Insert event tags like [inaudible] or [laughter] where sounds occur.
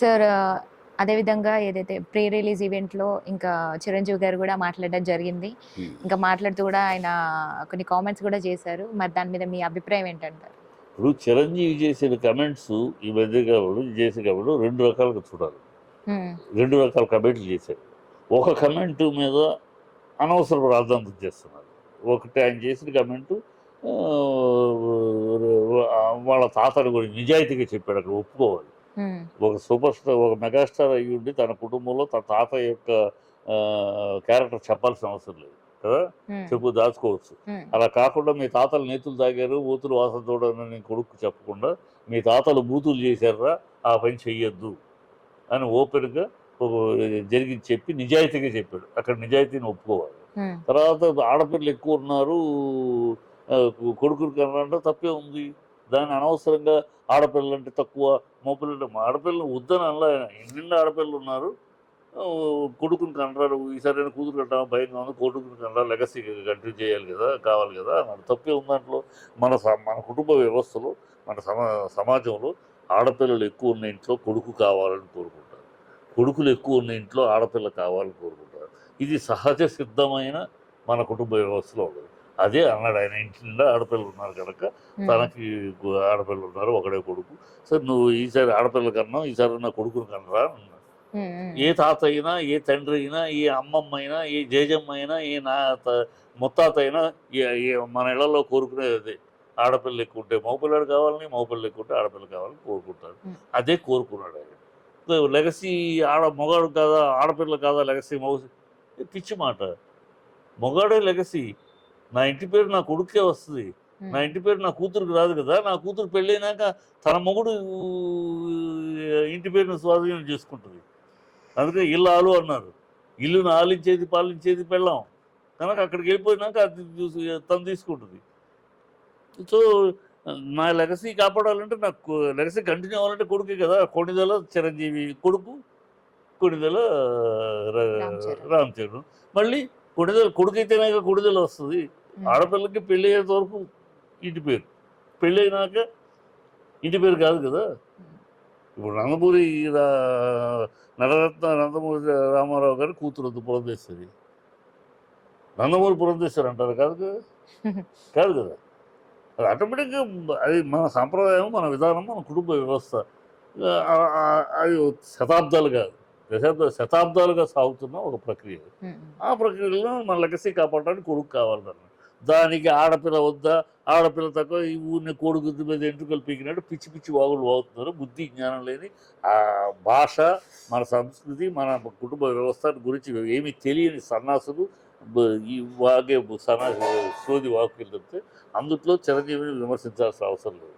Sir అదేవిధంగా ఏదైతే pre release ఈవెంట్లో ఇంకా చిరంజీవి గారు కూడా మాట్లాడడం జరిగింది. ఇంకా మాట్లాడుతూ కూడా ఆయన కొన్ని కామెంట్స్ కూడా చేశారు. మరి దాని మీద మీ అభిప్రాయం ఏంటంటారు? ఇప్పుడు చిరంజీవి చేసిన కమెంట్స్ ఈ మధ్య కావడు చేసిన కాబట్టి రెండు రకాలుగా చూడాలి. హ్మ్, రెండు రకాల కమెంట్లు చేశాడు ఒక కమెంట్ మీద అనవసరం రాద్ధాంతం చేస్తున్నారు. ఒకటి ఆయన చేసిన కమెంటు వాళ్ళ తాతని గురించి నిజాయితీగా చెప్పాడు అక్కడ ఒప్పుకోవాలి. ఒక సూపర్ స్టార్ ఒక మెగాస్టార్ అయ్యి ఉండి తన కుటుంబంలో తన తాత యొక్క క్యారెక్టర్ చెప్పాల్సిన అవసరం లేదు కదా? చెప్పు దాచుకోవచ్చు. అలా కాకుండా మీ తాతలు నేతులు తాగారు బూతులు వాసన చూడని కొడుకు చెప్పకుండా మీ తాతలు బూతులు చేశారా ఆ పని చెయ్యొద్దు అని ఓపెన్గా ఒక జరిగి చెప్పి నిజాయితీగా చెప్పాడు. అక్కడ నిజాయితీని ఒప్పుకోవాలి. తర్వాత ఆడపిల్లలు ఎక్కువ ఉన్నారు కొడుకులు కన్నా తప్పే ఉంది. దాన్ని అనవసరంగా ఆడపిల్లలు అంటే తక్కువ మగపిల్లలు ఆడపిల్లలు వద్దని అనలా ఎన్ని ఆడపిల్లలు ఉన్నారు. కొడుకుని కనరాడు ఈసారి నేను కూతురు కంటామా భయంగా ఉంది కొడుకుని కనరా లెగసీ కంటిన్యూ చేయాలి కదా కావాలి కదా అన్నాడు. తప్పే ఉంది దాంట్లో. మన స- మన కుటుంబ వ్యవస్థలో మన సమా సమాజంలో ఆడపిల్లలు ఎక్కువ ఉన్న ఇంట్లో కొడుకు కావాలని కోరుకుంటారు. కొడుకులు ఎక్కువ ఉన్న ఇంట్లో ఆడపిల్ల కావాలని కోరుకుంటారు. ఇది సహజ సిద్ధమైన మన కుటుంబ వ్యవస్థలో ఉండదు. అదే అన్నాడు. ఆయన ఇంటి నిండా ఆడపిల్లలు ఉన్నారు కనుక తనకి ఆడపిల్లలు ఉన్నారు ఒకడే కొడుకు. సరే నువ్వు ఈసారి ఆడపిల్ల కన్నా ఈసారి నా కొడుకుని కనరా ఏ తాత అయినా ఏ తండ్రి అయినా ఏ అమ్మమ్మ అయినా ఏ జేజమ్మ అయినా ఏ నా ముత్తాత అయినా మన ఇళ్ళలో కోరుకునేది అదే ఆడపిల్ల ఎక్కువ ఉంటే మగపిల్లడు కావాలని మగపిల్ల ఎక్కువ ఉంటే ఆడపిల్ల కావాలని కోరుకుంటారు. అదే కోరుకున్నాడు ఆయన. లెగసీ ఆడ మొగాడు కాదా ఆడపిల్ల కాదా లెగసీ మగసి పిచ్చి మాట. మొగాడే లెగసీ నా ఇంటి పేరు నా కొడుకే వస్తుంది. నా ఇంటి పేరు నా కూతురుకి రాదు కదా. నా కూతురు పెళ్ళైనాక తన మొగుడు ఇంటి పేరును స్వాధీనం చేసుకుంటుంది. అందుకే ఇల్లాలు అన్నారు. ఇల్లును ఆలించేది పాలించేది పెళ్ళాం. కనుక అక్కడికి వెళ్ళిపోయినాక అది చూసి తను తీసుకుంటుంది. సో నా లెగసీ కాపాడాలంటే నాకు లెగసీ కంటిన్యూ అవ్వాలంటే కొడుకే కదా. కొణిదల చిరంజీవి కొడుకు కొణిదల ర- రామ్ చరణ్. మళ్ళీ కొణిదల కొడుకైతేనే కొణిదల వస్తుంది. ఆడపిల్లకి పెళ్ళి అయ్యేంత వరకు ఇంటి పేరు. పెళ్ళి అయినాక ఇంటి పేరు కాదు కదా. ఇప్పుడు నందమూరి నరరత్న నందమూరి రామారావు గారి కూతురు వద్దు పురంధేశ్వరి. నందమూరి పురంధేశ్వరి అంటారు కాదు కదా. [laughs] కాదు కదా. అది ఆటోమేటిక్గా అది మన సాంప్రదాయం మన విధానం మన కుటుంబ వ్యవస్థ. అది శతాబ్దాలుగా దశాబ్ద శతాబ్దాలుగా సాగుతున్న ఒక ప్రక్రియ. ఆ ప్రక్రియలో మన లెగసీ కాపాడడానికి కొడుకు కావాలన్నారు దానికి ఆడపిల్ల వద్దా? ఆడపిల్ల తక్కువ ఈ ఊరిని కోడిగుద్దు మీద ఎంట్రుకలు పీకినట్టు పిచ్చి పిచ్చి వాగులు వాగుతున్నారు. బుద్ధి జ్ఞానం లేని ఆ భాష మన సంస్కృతి మన కుటుంబ వ్యవస్థ గురించి ఏమీ తెలియని సన్నాసులు ఈ వాగే సన్నా సోది వాకులు చెప్తే అందుట్లో చిరంజీవిని విమర్శించాల్సిన అవసరం లేదు.